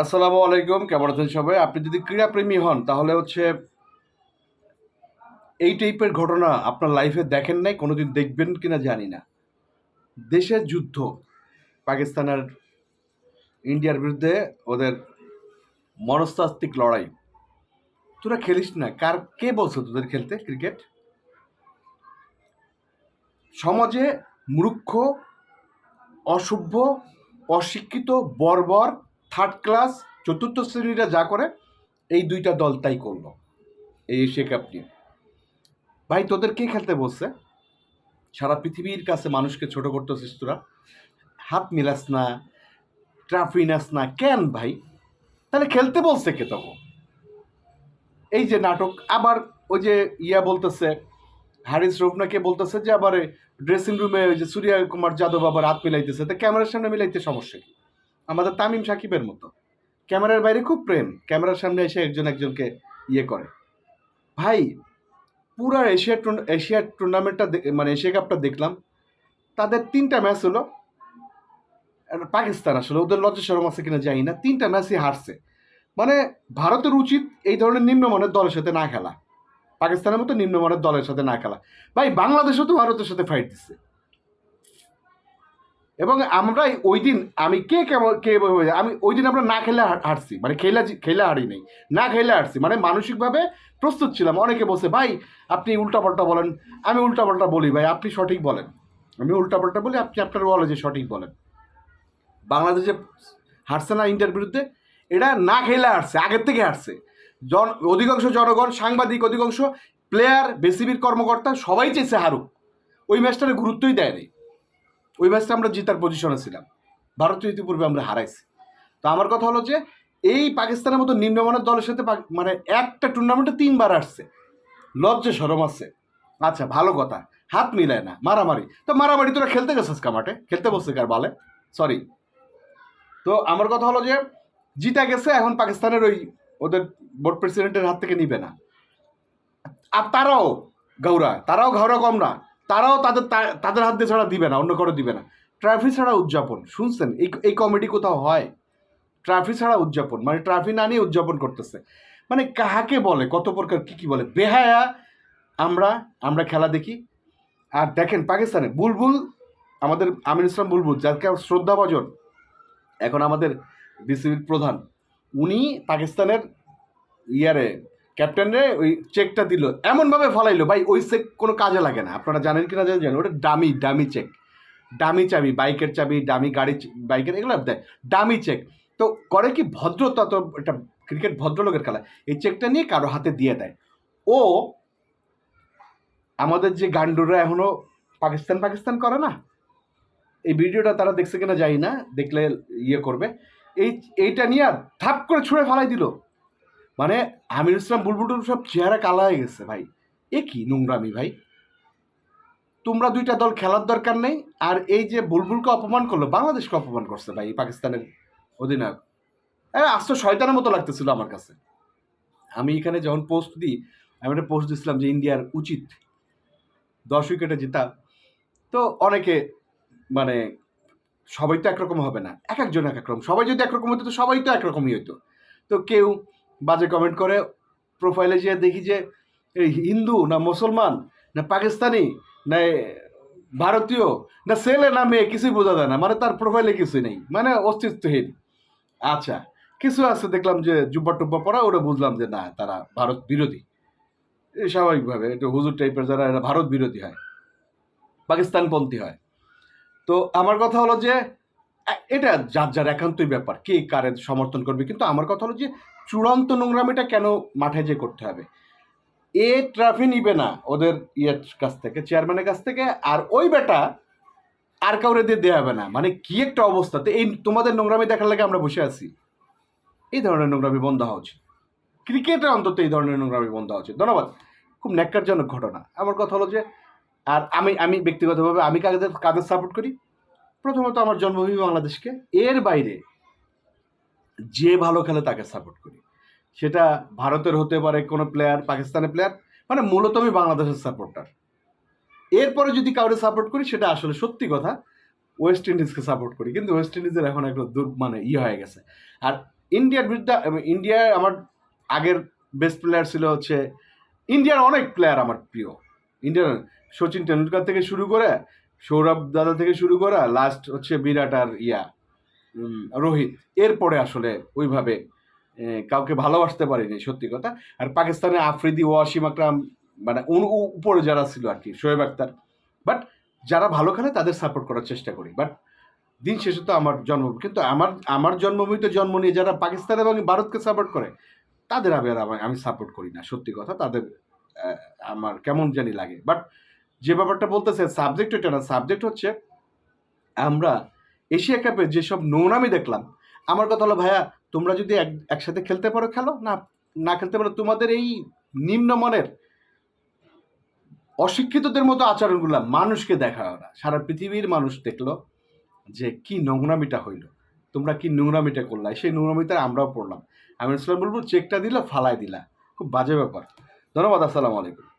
আসসালামু আলাইকুম, কেমন আছেন সবাই? আপনি যদি ক্রীড়াপ্রেমী হন, তাহলে হচ্ছে এই টাইপের ঘটনা আপনার লাইফে দেখেন নাই, কোনোদিন দেখবেন কিনা জানি না। দেশের যুদ্ধ পাকিস্তানের ইন্ডিয়ার বিরুদ্ধে ওদের মনস্তাত্ত্বিক লড়াই। তোরা খেলিস না, কার, কে বলছো তোদের খেলতে ক্রিকেট? সমাজে মূর্খ, অসভ্য, অশিক্ষিত, বর্বর থার্ড ক্লাস চতুর্থ শ্রেণীরা যা করে, এই দুইটা দল তাই করল, এই এশিয়া কাপ নিয়ে। ভাই, তোদের কে খেলতে বসছে সারা পৃথিবীর কাছে মানুষকে ছোট করতেছিস তোরা। হাত মিলাস না, ট্রাফি নাস না, কেন ভাই? তাহলে খেলতে বলছে কে তখন? এই যে নাটক, আবার ওই যে ইয়া বলতেছে হ্যারিস রোভনাকে বলতেছে যে আবার ড্রেসিং রুমে ওই যে সূর্য কুমার যাদব আবার হাত মিলাইতেছে, তো ক্যামেরার সামনে মিলাইতে সমস্যা কি? আমাদের তামিম সাকিবের মতো। ক্যামেরার বাইরে খুব প্রেম। ক্যামেরার সামনে এসে একজন একজনকে ইয়ে করে। ভাই, পুরা এশিয়া টুর্না- এশিয়া টুর্নামেন্টটা মানে এশিয়া কাপটা দেখলাম। তাদের তিনটা ম্যাচ হলো পাকিস্তান আসলে, ওদের লজ্জা সরম আছে কিনা জানি না। তিনটা ম্যাচই হারছে। মানে ভারতের উচিত এই ধরনের নিম্নমানের দলের সাথে না খেলা। পাকিস্তানের মতো নিম্নমানের দলের সাথে না খেলা। ভাই, বাংলাদেশও তো ভারতের সাথে ফাইট দিচ্ছে। এবং আমরাই ওই দিন আমি কে কেমন, কে আমি ওই দিন আমরা না খেলে হার- হারছি মানে খেলা খেলে হারি নেই, না খেলে হারছি মানে মানসিকভাবে প্রস্তুত ছিলাম। অনেকে বসে ভাই, আপনি উল্টাপাল্টা বলেন। আমি উল্টাপাল্টা বলি, ভাই, আপনি সঠিক বলেন। আমি উল্টাপাল্টা বলি, আপনি আপনার যে সঠিক বলেন। বাংলাদেশে হারছে না ইন্ডিয়ার বিরুদ্ধে এটা না খেলে হারছে, আগের থেকে হারছে। জন, অধিকাংশ জনগণ, সাংবাদিক অধিকাংশ প্লেয়ার বেসিবির কর্মকর্তা, সবাই চেয়েছে হারুক। ওই ম্যাচটার গুরুত্বই দেয়নি। ওই ম্যাচটা আমরা জিতার পজিশনে ছিলাম। ভারতীয় ইতিপূর্বে আমরা হারাইছি। তো আমার কথা হলো যে, এই পাকিস্তানের মতো নিম্নমানের দলের সাথে মানে একটা টুর্নামেন্টে তিনবার আসছে। লজ্জে সরম আছে। আচ্ছা ভালো কথা। হাত মিলায় না। মারামারি। তো মারামারি তোরা খেলতে গেছিস কামাটে খেলতে বসছে কার বলে? সরি তো আমার কথা হলো যে, জিতা গেছে, এখন পাকিস্তানের ওই ওদের বোর্ড প্রেসিডেন্টের হাত থেকে নিবে না। আর তারাও, গৌরা, তারাও ঘাওড়া কম না। তারাও তাদের তাদের হাত দিয়ে ছাড়া দিবে না, অন্য কারও দিবে না। ট্রাফি ছাড়া উদযাপন, শুনছেন? এই এই কমেডি কোথাও হয়? ট্রাফি ছাড়া উদযাপন মানে ট্রাফি না নিয়ে উদযাপন করতেছে। মানে কাহাকে বলে, কত প্রকার, কী কী বলে? বেহায়া, আমরা আমরা খেলা দেখি। আর দেখেন, পাকিস্তানে বুলবুল, আমাদের আমির ইসলাম বুলবুল, যাকে শ্রদ্ধাভাজন, এখন আমাদের বিসিবির প্রধান, উনি পাকিস্তানের ইয়ারে ক্যাপ্টেনরে ওই চেকটা দিল। এমনভাবে ফলাইলো, ভাই, ওই চেক কোনো কাজে লাগে না। আপনারা জানেন কিনা জানেন জানেন ওটা ডামি ডামি চেক ডামি চাবি, বাইকের চাবি ডামি গাড়ি, বাইকের এগুলো দেয়। ডামি চেক তো করে কি ভদ্রতা, তো এটা ক্রিকেট ভদ্রলোকের খেলা। এই চেকটা নিয়ে কারও হাতে দিয়ে দেয়। ও আমাদের যে গান্ডুরা এখনও পাকিস্তান পাকিস্তান করে না। এই ভিডিওটা তারা দেখছে কিনা যাই না, দেখলে ইয়ে করবে। এই, এইটা নিয়ে আর ধাপ করে ছুঁড়ে ফেলাই দিল। মানে আমির ইসলাম বুলবুলটুল সব চেহারা কালা হয়ে গেছে ভাই। এ কি নোংরামি ভাই? তোমরা দুইটা দল খেলার দরকার নেই, আর এই যে বুলবুলকে অপমান করল, বাংলাদেশকে অপমান করছে ভাই পাকিস্তানের অধিনায়ক। হ্যাঁ আজ তো শয়তানের মতো লাগতেছিল আমার কাছে। আমি এখানে যখন পোস্ট দিই, আমি একটা পোস্ট দিয়েছিলাম যে ইন্ডিয়ার উচিত দশ উইকেটে জেতা। তো অনেকে মানে সবাই তো একরকম হবে না, এক একজন এক এক রকম। সবাই যদি একরকম হতো, তো সবাই তো একরকমই হতো তো কেউ বাজে কমেন্ট করে প্রোফাইলে যেয়ে দেখি যে, এই হিন্দু না মুসলমান, না পাকিস্তানি, না ভারতীয়, না ছেলে না মেয়ে, কিছুই বোঝা যায় না। মানে তার প্রোফাইলে কিছুই নেই। মানে অস্তিত্বহীন। আচ্ছা কিছু আছে দেখলাম যে, জুব্বা টুব্বা পরা, ওটা বুঝলাম যে, না, তারা ভারত বিরোধী। স্বাভাবিকভাবে, একটু হুজুর টাইপের যারা, এরা ভারত বিরোধী হয়। পাকিস্তানপন্থী হয়। তো আমার কথা হলো যে এটা যার যার একান্তই ব্যাপার, কে কারে সমর্থন করবে। কিন্তু আমার কথা হলো যে চূড়ান্ত নোংরামিটা কেন মাঠে যে করতে হবে? এ ট্রাফি নিবে না ওদের ইয়ের কাছ থেকে, চেয়ারম্যানের কাছ থেকে, আর ওই বেটা আর কাউরে দিয়ে দেওয়া হবে না। মানে কি একটা অবস্থাতে এই তোমাদের নোংরামি দেখার লাগে আমরা বসে আছি। এই ধরনের নোংরামি বন্ধ হওয়া উচিত। ক্রিকেটে অন্তত এই ধরনের নোংরামি বন্ধ হওয়া উচিত। ধন্যবাদ। খুব ন্যাক্কারজনক ঘটনা। আমার কথা হলো যে, আর আমি আমি ব্যক্তিগতভাবে, আমি কাদের কাদের সাপোর্ট করি? প্রথমত আমার জন্মভূমি বাংলাদেশকে। এর বাইরে যে ভালো খেলে তাকে সাপোর্ট করি। সেটা ভারতের হতে পারে কোনো প্লেয়ার পাকিস্তানের প্লেয়ার মানে মূলত আমি বাংলাদেশের সাপোর্টার এরপরে যদি কাউকে সাপোর্ট করি, সেটা আসলে সত্যি কথা ওয়েস্ট ইন্ডিজকে সাপোর্ট করি। কিন্তু ওয়েস্ট ইন্ডিজের এখন একটা দূর মানে ইয়ে হয়ে গেছে। আর ইন্ডিয়ার বিরুদ্ধে ইন্ডিয়ার আমার আগের বেস্ট প্লেয়ার ছিল হচ্ছে, ইন্ডিয়ার অনেক প্লেয়ার আমার প্রিয়। ইন্ডিয়ার সচিন টেন্ডুলকার থেকে শুরু করে, সৌরভ দাদা থেকে শুরু করে লাস্ট হচ্ছে বিরাট আর ইয়া। রোহিত। এরপরে আসলে ওইভাবে কাউকে ভালোবাসতে পারিনি, সত্যি কথা। আর পাকিস্তানে আফ্রিদি, ওয়াসিম আকরাম মানে উপরে যারা ছিল আর কি, শোয়েব আক্তার বাট যারা ভালো খেলে তাদের সাপোর্ট করার চেষ্টা করি। বাট দিন শেষে তো আমার জন্মভূমি কিন্তু আমার আমার জন্মভূমিতে জন্ম নিয়ে যারা পাকিস্তান এবং ভারতকে সাপোর্ট করে, তাদের আমি আর আমি সাপোর্ট করি না, সত্যি কথা। তাদের আমার কেমন জানি লাগে। বাট যে ব্যাপারটা বলতেছে সাবজেক্ট এটা না সাবজেক্ট হচ্ছে আমরা এশিয়া কাপে যেসব নোংরামি দেখলাম, আমার কথা হলো, ভাইয়া, তোমরা যদি এক, একসাথে খেলতে পারো, খেলো। না না খেলতে পারো, তোমাদের এই নিম্নমানের অশিক্ষিতদের মতো আচরণগুলো মানুষকে দেখা না। সারা পৃথিবীর মানুষ দেখল যে কি নোংরামিটা হইল। তোমরা কি নোংরামিটা করলা? সেই নোংরামিটা আমরাও পড়লাম। আমি ইসলাম বলব, চেকটা দিলা ফালাই দিলা। খুব বাজে ব্যাপার। ধন্যবাদ, আসসালামু আলাইকুম।